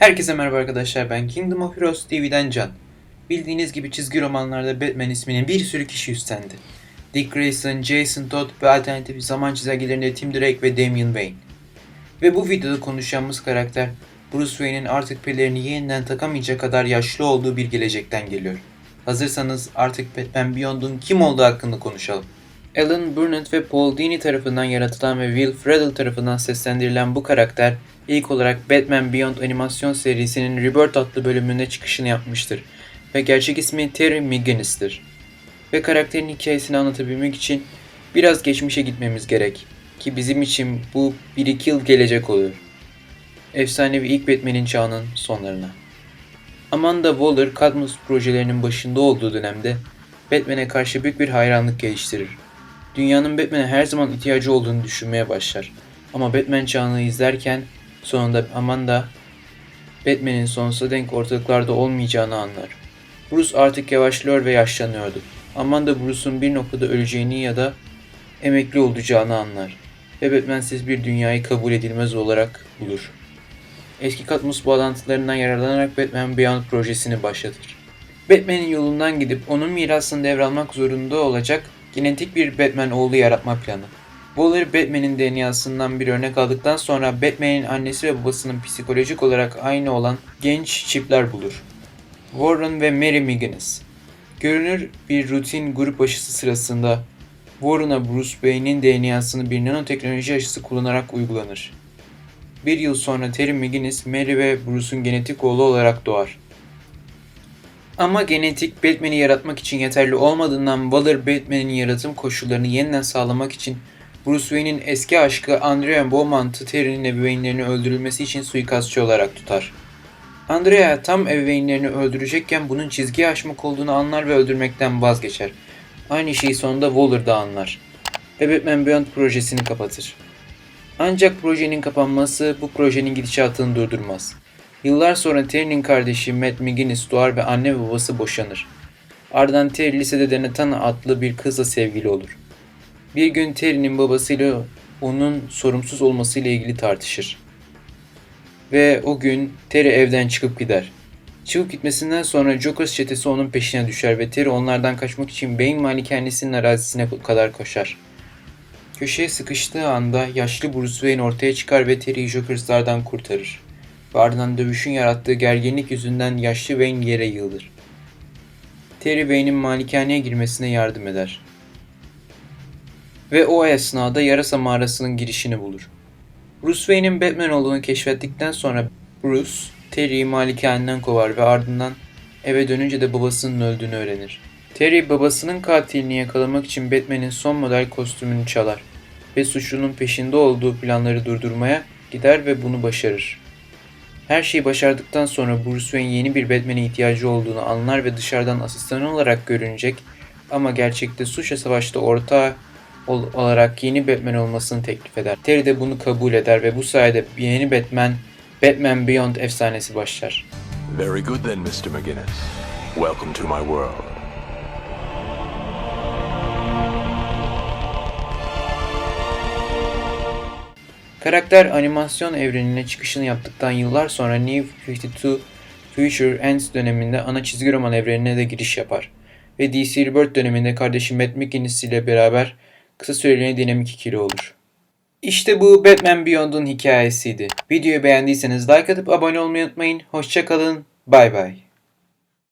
Herkese merhaba arkadaşlar ben Kingdom of Heroes TV'den Can. Bildiğiniz gibi çizgi romanlarda Batman isminin bir sürü kişi üstlendi. Dick Grayson, Jason Todd ve alternatif zaman çizelgelerinde Tim Drake ve Damian Wayne. Ve bu videoda konuşacağımız karakter Bruce Wayne'in artık pelerini yeniden takamayacak kadar yaşlı olduğu bir gelecekten geliyor. Hazırsanız artık Batman Beyond'un kim olduğu hakkında konuşalım. Alan Burnett ve Paul Dini tarafından yaratılan ve Will Friedle tarafından seslendirilen bu karakter ilk olarak Batman Beyond animasyon serisinin Rebirth adlı bölümünde çıkışını yapmıştır ve gerçek ismi Terry McGinnis'tir. Ve karakterin hikayesini anlatabilmek için biraz geçmişe gitmemiz gerek ki bizim için bu 1-2 yıl gelecek oluyor. Efsanevi ilk Batman'in çağının sonlarına. Amanda Waller, Cadmus projelerinin başında olduğu dönemde Batman'e karşı büyük bir hayranlık geliştirir. Dünyanın Batman'e her zaman ihtiyacı olduğunu düşünmeye başlar. Ama Batman çağını izlerken sonunda Amanda Batman'in sonsuza denk ortalıklarda olmayacağını anlar. Bruce artık yavaşlıyor ve yaşlanıyordu. Amanda Bruce'un bir noktada öleceğini ya da emekli olacağını anlar. Ve Batman'siz bir dünyayı kabul edilmez olarak bulur. Eski Katmus bağlantılarından yararlanarak Batman Beyond projesini başlatır. Batman'in yolundan gidip onun mirasını devralmak zorunda olacak genetik bir Batman oğlu yaratma planı. Waller Batman'in DNA'sından bir örnek aldıktan sonra Batman'in annesi ve babasının psikolojik olarak aynı olan genç çiftler bulur. Warren ve Mary McGinnis. Görünür bir rutin grup aşısı sırasında Warren'a Bruce Wayne'in DNA'sını bir nanoteknoloji aşısı kullanarak uygulanır. Bir yıl sonra Terry McGinnis, Mary ve Bruce'un genetik oğlu olarak doğar. Ama genetik Batman'i yaratmak için yeterli olmadığından Waller Batman'in yaratım koşullarını yeniden sağlamak için Bruce Wayne'in eski aşkı Andrea Beaumont'u Terry'nin ebeveynlerini öldürülmesi için suikastçı olarak tutar. Andrea tam ebeveynlerini öldürecekken bunun çizgiyi aşmak olduğunu anlar ve öldürmekten vazgeçer. Aynı şeyi sonunda Waller da anlar. Ve Batman Beyond projesini kapatır. Ancak projenin kapanması bu projenin gidişatını durdurmaz. Yıllar sonra Terry'nin kardeşi Matt McGinnis doğar ve anne ve babası boşanır. Ardından Terry lisede Denetana adlı bir kızla sevgili olur. Bir gün Terry'nin babasıyla onun sorumsuz olmasıyla ilgili tartışır. Ve o gün Terry evden çıkıp gider. Çıkıp gitmesinden sonra Jokers çetesi onun peşine düşer ve Terry onlardan kaçmak için Wayne malikanesinin arazisine kadar koşar. Köşeye sıkıştığı anda yaşlı Bruce Wayne ortaya çıkar ve Terry'i Jokers'lardan kurtarır. Ve ardından dövüşün yarattığı gerginlik yüzünden yaşlı Wayne yere yığılır. Terry Wayne'in malikaneye girmesine yardım eder. Ve o esnada yarasa mağarasının girişini bulur. Bruce Wayne'in Batman olduğunu keşfettikten sonra Bruce, Terry'i malikaneden kovar ve ardından eve dönünce de babasının öldüğünü öğrenir. Terry babasının katilini yakalamak için Batman'in son model kostümünü çalar ve suçlunun peşinde olduğu planları durdurmaya gider ve bunu başarır. Her şeyi başardıktan sonra Bruce Wayne yeni bir Batman'e ihtiyacı olduğunu anlar ve dışarıdan asistan olarak görünecek ama gerçekte suçla savaşta ortağı ol- olarak yeni Batman olmasını teklif eder. Terry de bunu kabul eder ve bu sayede yeni Batman, Batman Beyond efsanesi başlar. Very good then, Mr. McGinnis. Welcome to my world. Karakter animasyon evrenine çıkışını yaptıktan yıllar sonra New 52 Future Ends döneminde ana çizgi roman evrenine de giriş yapar. Ve DC Rebirth döneminde kardeşi Matt McGinnis ile beraber kısa süreliğine dinamik ikili olur. İşte bu Batman Beyond'un hikayesiydi. Videoyu beğendiyseniz like atıp abone olmayı unutmayın. Hoşçakalın. Bay bay.